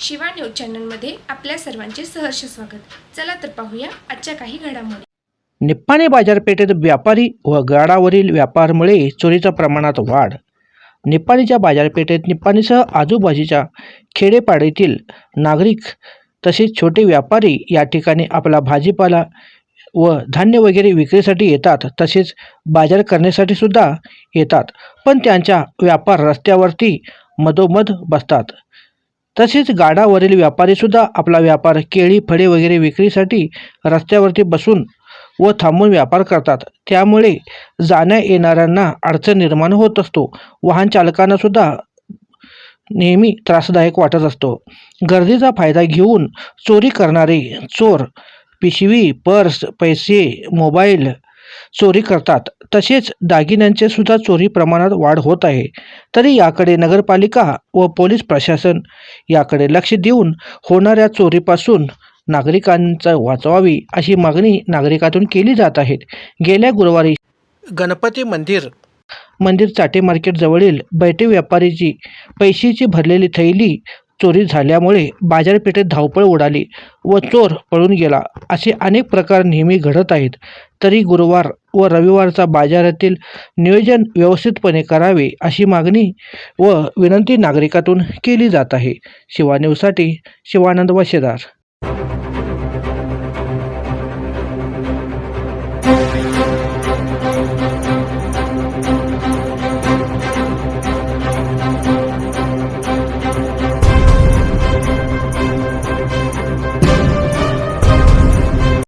Shiva news चॅनलमध्ये आपल्या सर्वांचे सहर्ष स्वागत. चला तर पाहूया आजच्या काही घडामोडी. निप्पाणी बाजारपेठेत व्यापारी व गाडावरील व्यापारामुळे चोरीच्या प्रमाणात वाढ. निप्पाणीच्या बाजारपेठेत निप्पाणीसह आजूबाजूच्या खेडेपाडीतील नागरिक तसेच छोटे व्यापारी या ठिकाणी आपला भाजीपाला व धान्य वगैरे विक्रीसाठी येतात तसेच बाजार करण्यासाठी सुद्धा येतात. पण त्यांचा व्यापार रस्त्यावरती मधोमध बसतात. तसेच गाडावरील व्यापारीसुद्धा आपला व्यापार केळी फळे वगैरे विक्रीसाठी रस्त्यावरती बसून व थांबून व्यापार करतात. त्यामुळे जाण्या येणाऱ्यांना अडचण निर्माण होत असतो. वाहन चालकांनासुद्धा नेहमी त्रासदायक वाटत असतो. गर्दीचा फायदा घेऊन चोरी करणारे चोर पिशवी पर्स पैसे मोबाईल चोरी करतात. तसेच दागिन्यांचे सुद्धा चोरी प्रमाणात वाढ होत आहे. तरी याकडे नगरपालिका व पोलीस प्रशासन याकडे लक्ष देऊन होणाऱ्या चोरीपासून नागरिकांचा वाचवावी अशी मागणी नागरिकातून केली जात आहे. गेल्या गुरुवारी गणपती मंदिर मंदिर चाटे मार्केट जवळील बैठे व्यापारीची पैशाची भरलेली थैली चोरी झाल्यामुळे बाजारपेठेत धावपळ उडाली व चोर पळून गेला. असे अनेक प्रकार नेहमी घडत आहेत. तरी गुरुवार व रविवारचा बाजारातील नियोजन व्यवस्थितपणे करावे अशी मागणी व विनंती नागरिकातून केली जात आहे. शिवा न्यूजसाठी शिवानंद वशेदार.